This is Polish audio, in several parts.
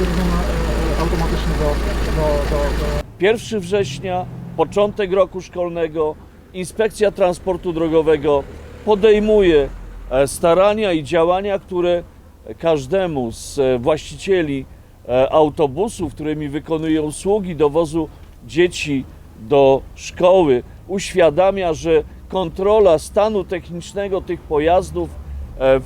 Prowadzone e, automatycznie do, do, do, do 1 września, początek roku szkolnego, Inspekcja Transportu Drogowego podejmuje e, starania i działania, które każdemu z e, właścicieli e, autobusów, którymi wykonuje usługi dowozu dzieci do szkoły, uświadamia, że kontrola stanu technicznego tych pojazdów e,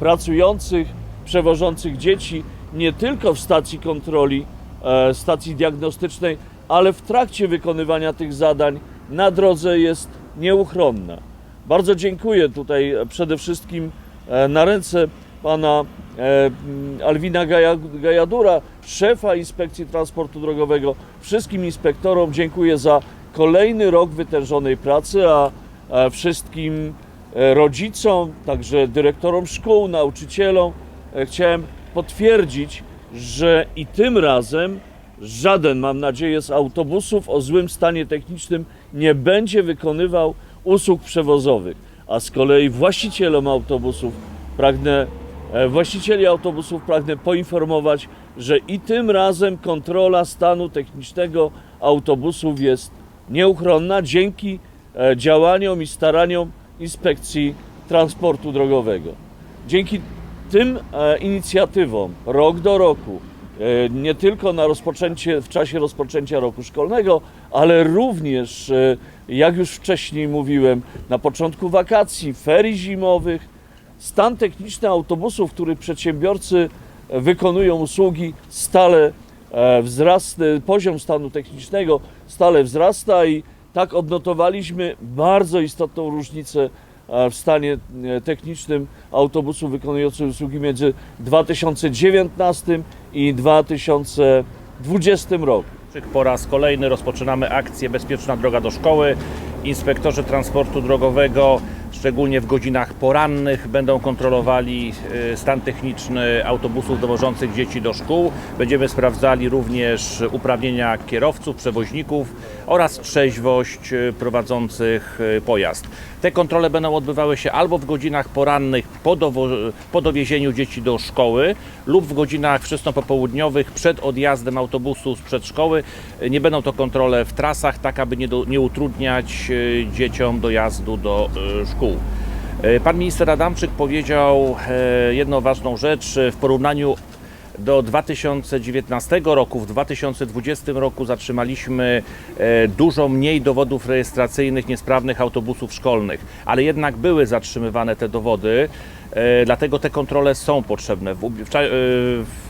pracujących, przewożących dzieci nie tylko w stacji kontroli, e, stacji diagnostycznej, ale w trakcie wykonywania tych zadań na drodze jest nieuchronna. Bardzo dziękuję tutaj e, przede wszystkim e, na ręce pana Alwina Gaja- Gajadura, szefa Inspekcji Transportu Drogowego, wszystkim inspektorom dziękuję za kolejny rok wytężonej pracy, a wszystkim rodzicom, także dyrektorom szkół, nauczycielom chciałem potwierdzić, że i tym razem żaden, mam nadzieję, z autobusów o złym stanie technicznym nie będzie wykonywał usług przewozowych. A z kolei właścicielom autobusów pragnę, e, właścicieli autobusów pragnę poinformować, że i tym razem kontrola stanu technicznego autobusów jest nieuchronna dzięki e, działaniom i staraniom Inspekcji Transportu Drogowego. Dzięki tym e, inicjatywom rok do roku, e, nie tylko na rozpoczęcie, w czasie rozpoczęcia roku szkolnego, ale również, e, jak już wcześniej mówiłem, na początku wakacji, ferii zimowych, stan techniczny autobusów, których przedsiębiorcy wykonują usługi, stale wzrasta, poziom stanu technicznego stale wzrasta i tak odnotowaliśmy bardzo istotną różnicę w stanie e, technicznym autobusów wykonujących usługi między 2019 i 2020 roku. Po raz kolejny rozpoczynamy akcję Bezpieczna droga do szkoły. Inspektorzy transportu drogowego, szczególnie w godzinach porannych, będą kontrolowali e, stan techniczny autobusów dowożących dzieci do szkół. Będziemy sprawdzali również uprawnienia kierowców, przewoźników oraz trzeźwość e, prowadzących e, pojazd. Te kontrole będą odbywały się albo w godzinach porannych po, dowo- po dowiezieniu dzieci do szkoły lub w godzinach wczesnopopołudniowych przed odjazdem autobusu z przedszkoły. Nie będą to kontrole w trasach, tak aby nie, do, nie utrudniać dzieciom dojazdu do e, szkół. E, Pan minister Adamczyk powiedział e, jedną ważną rzecz e, w porównaniu do 2019 roku. W 2020 roku zatrzymaliśmy dużo mniej dowodów rejestracyjnych niesprawnych autobusów szkolnych, ale jednak były zatrzymywane te dowody. Dlatego te kontrole są potrzebne.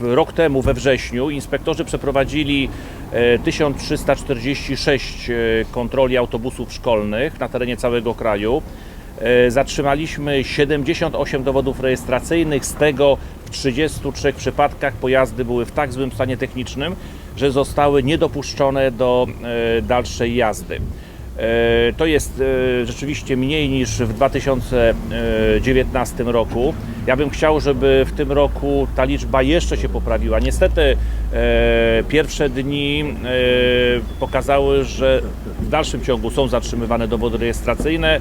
Rok temu, we wrześniu, inspektorzy przeprowadzili e, 1346 e, kontroli autobusów szkolnych na terenie całego kraju. E, Zatrzymaliśmy 78 dowodów rejestracyjnych, z tego w 33 przypadkach pojazdy były w tak złym stanie technicznym, że zostały niedopuszczone do e, dalszej jazdy. E, To jest e, rzeczywiście mniej niż w 2019 roku. Ja bym chciał, żeby w tym roku ta liczba jeszcze się poprawiła. Niestety e, pierwsze dni pokazały, że w dalszym ciągu są zatrzymywane dowody rejestracyjne.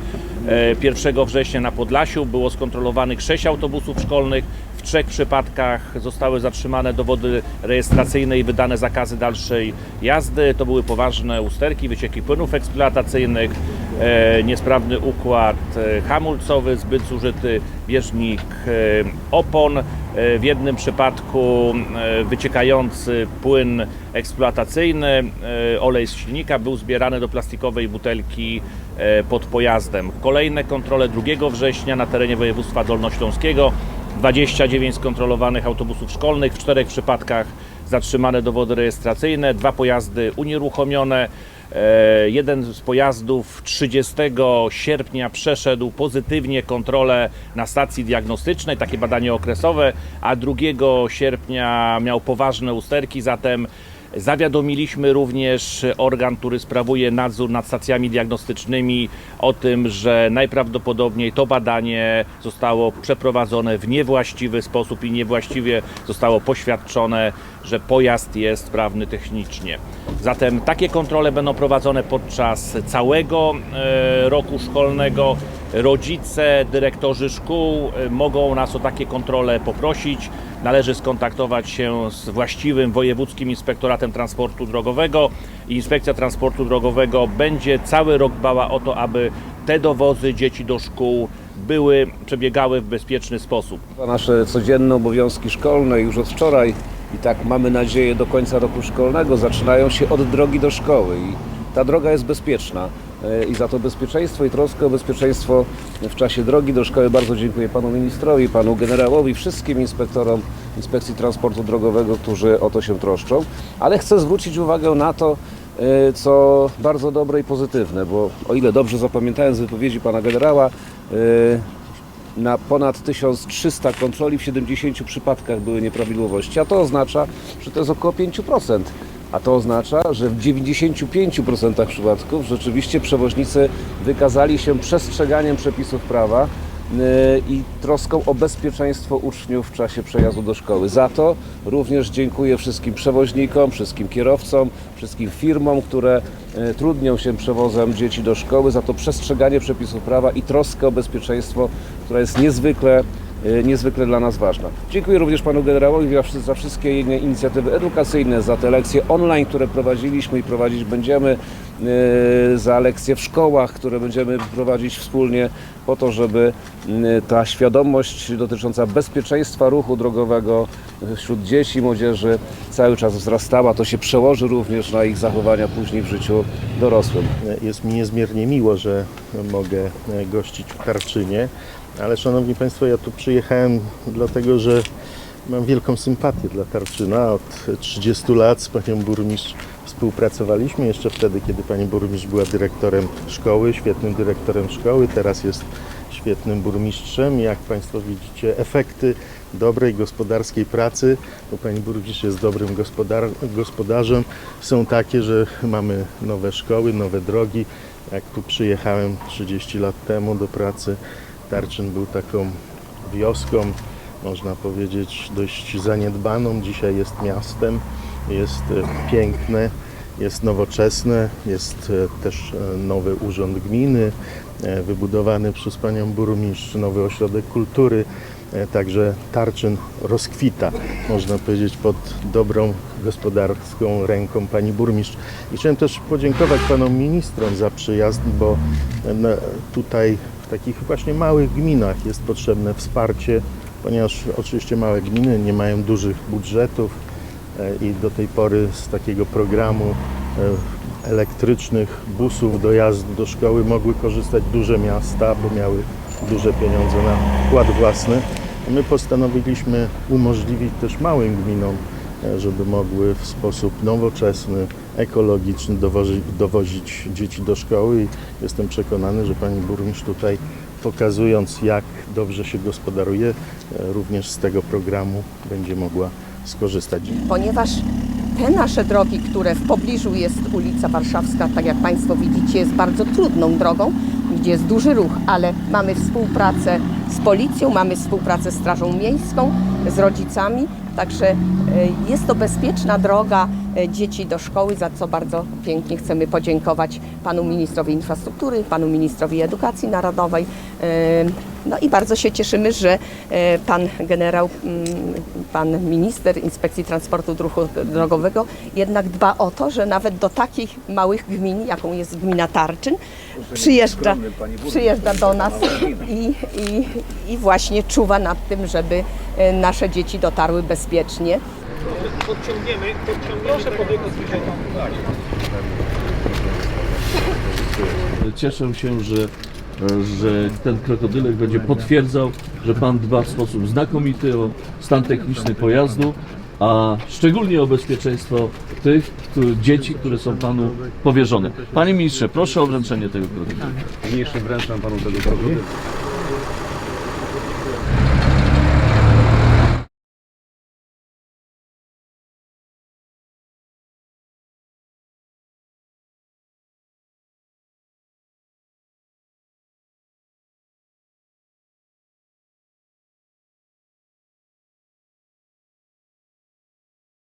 E, 1 września na Podlasiu było skontrolowanych 6 autobusów szkolnych. Trzech przypadkach zostały zatrzymane dowody rejestracyjne i wydane zakazy dalszej jazdy. To były poważne usterki, wycieki płynów eksploatacyjnych, e, niesprawny układ e, hamulcowy, zbyt zużyty bieżnik e, opon. W jednym przypadku wyciekający płyn eksploatacyjny, olej z silnika był zbierany do plastikowej butelki pod pojazdem. Kolejne kontrole 2 września na terenie województwa dolnośląskiego. 29 skontrolowanych autobusów szkolnych, w czterech przypadkach zatrzymane dowody rejestracyjne, dwa pojazdy unieruchomione. E, Jeden z pojazdów 30 sierpnia przeszedł pozytywnie kontrolę na stacji diagnostycznej, takie badanie okresowe, a 2 sierpnia miał poważne usterki, zatem Zawiadomiliśmy również organ, który sprawuje nadzór nad stacjami diagnostycznymi o tym, że najprawdopodobniej to badanie zostało przeprowadzone w niewłaściwy sposób i niewłaściwie zostało poświadczone, że pojazd jest sprawny technicznie. Zatem takie kontrole będą prowadzone podczas całego e, roku szkolnego. rodzice, dyrektorzy szkół e, mogą nas o takie kontrole poprosić. Należy skontaktować się z właściwym wojewódzkim inspektoratem transportu drogowego. Inspekcja transportu drogowego będzie cały rok dbała o to, aby te dowozy dzieci do szkół były, przebiegały w bezpieczny sposób. Nasze codzienne obowiązki szkolne już od wczoraj i tak mamy nadzieję do końca roku szkolnego zaczynają się od drogi do szkoły. I ta droga jest bezpieczna. E, i za to bezpieczeństwo i troskę o bezpieczeństwo w czasie drogi do szkoły bardzo dziękuję panu ministrowi, panu generałowi, wszystkim inspektorom Inspekcji Transportu Drogowego, którzy o to się troszczą, ale chcę zwrócić uwagę na to, e, co bardzo dobre i pozytywne, bo o ile dobrze zapamiętałem z wypowiedzi pana generała, e, na ponad 1300 kontroli w 70 przypadkach były nieprawidłowości, a to oznacza, że to jest około 5%. A to oznacza, że w 95% przypadków rzeczywiście przewoźnicy wykazali się przestrzeganiem przepisów prawa i troską o bezpieczeństwo uczniów w czasie przejazdu do szkoły. Za to również dziękuję wszystkim przewoźnikom, wszystkim kierowcom, wszystkim firmom, które e, trudnią się przewozem dzieci do szkoły, za to przestrzeganie przepisów prawa i troskę o bezpieczeństwo, która jest niezwykle, e, niezwykle dla nas ważna. Dziękuję również panu generałowi za wszy- za wszystkie inicjatywy edukacyjne, za te lekcje online, które prowadziliśmy i prowadzić będziemy, za lekcje w szkołach, które będziemy prowadzić wspólnie po to, żeby m, ta świadomość dotycząca bezpieczeństwa ruchu drogowego wśród dzieci i młodzieży cały czas wzrastała. To się przełoży również na ich zachowania później w życiu dorosłym. Jest mi niezmiernie miło, że mogę e, gościć w Tarczynie, ale Szanowni Państwo, ja tu przyjechałem dlatego, że mam wielką sympatię dla Tarczyna. Od 30 lat z Panią Burmistrz współpracowaliśmy, jeszcze wtedy, kiedy Pani Burmistrz była dyrektorem szkoły, świetnym dyrektorem szkoły, teraz jest świetnym burmistrzem. Jak Państwo widzicie, efekty dobrej gospodarskiej pracy, bo Pani Burmistrz jest dobrym gospodar gospodarzem, są takie, że mamy nowe szkoły, nowe drogi. Jak tu przyjechałem 30 lat temu do pracy, Tarczyn był taką wioską, można powiedzieć, dość zaniedbaną. Dzisiaj jest miastem, jest e, piękne, jest nowoczesne, jest e, też e, nowy urząd gminy, e, wybudowany przez panią burmistrz, nowy ośrodek kultury. Także Tarczyn rozkwita, można powiedzieć, pod dobrą gospodarską ręką pani burmistrz. I chciałem też podziękować panom ministrom za przyjazd, bo tutaj w takich właśnie małych gminach jest potrzebne wsparcie, ponieważ oczywiście małe gminy nie mają dużych budżetów i do tej pory z takiego programu e, elektrycznych busów dojazdu do szkoły mogły korzystać duże miasta, bo miały duże pieniądze na wkład własny. My postanowiliśmy umożliwić też małym gminom, e, żeby mogły w sposób nowoczesny, ekologiczny dowozić, dowozić dzieci do szkoły i jestem przekonany, że pani burmistrz tutaj pokazując jak dobrze się gospodaruje, e, również z tego programu będzie mogła skorzystać. ponieważ te nasze drogi, które w pobliżu jest ulica Warszawska, tak jak Państwo widzicie, jest bardzo trudną drogą, gdzie jest duży ruch, ale mamy współpracę z policją, mamy współpracę z Strażą Miejską, z rodzicami, także e, jest to bezpieczna droga e, dzieci do szkoły, za co bardzo pięknie chcemy podziękować panu ministrowi infrastruktury, panu ministrowi edukacji narodowej. No i bardzo się cieszymy, że e, pan generał, mm, pan minister Inspekcji Transportu Druchu Drogowego jednak dba o to, że nawet do takich małych gmin, jaką jest gmina Tarczyn, przyjeżdża, przyjeżdża do nas i, i, i właśnie czuwa nad tym, żeby e, nasze dzieci dotarły bezpiecznie. Cieszę się, że, że ten krokodylek będzie potwierdzał, że Pan dba w sposób znakomity o stan techniczny pojazdu, a szczególnie o bezpieczeństwo tych dzieci, które są Panu powierzone. Panie Ministrze, proszę o wręczenie tego krokodyla. Niniejszym wręczam panu tego krokodyla.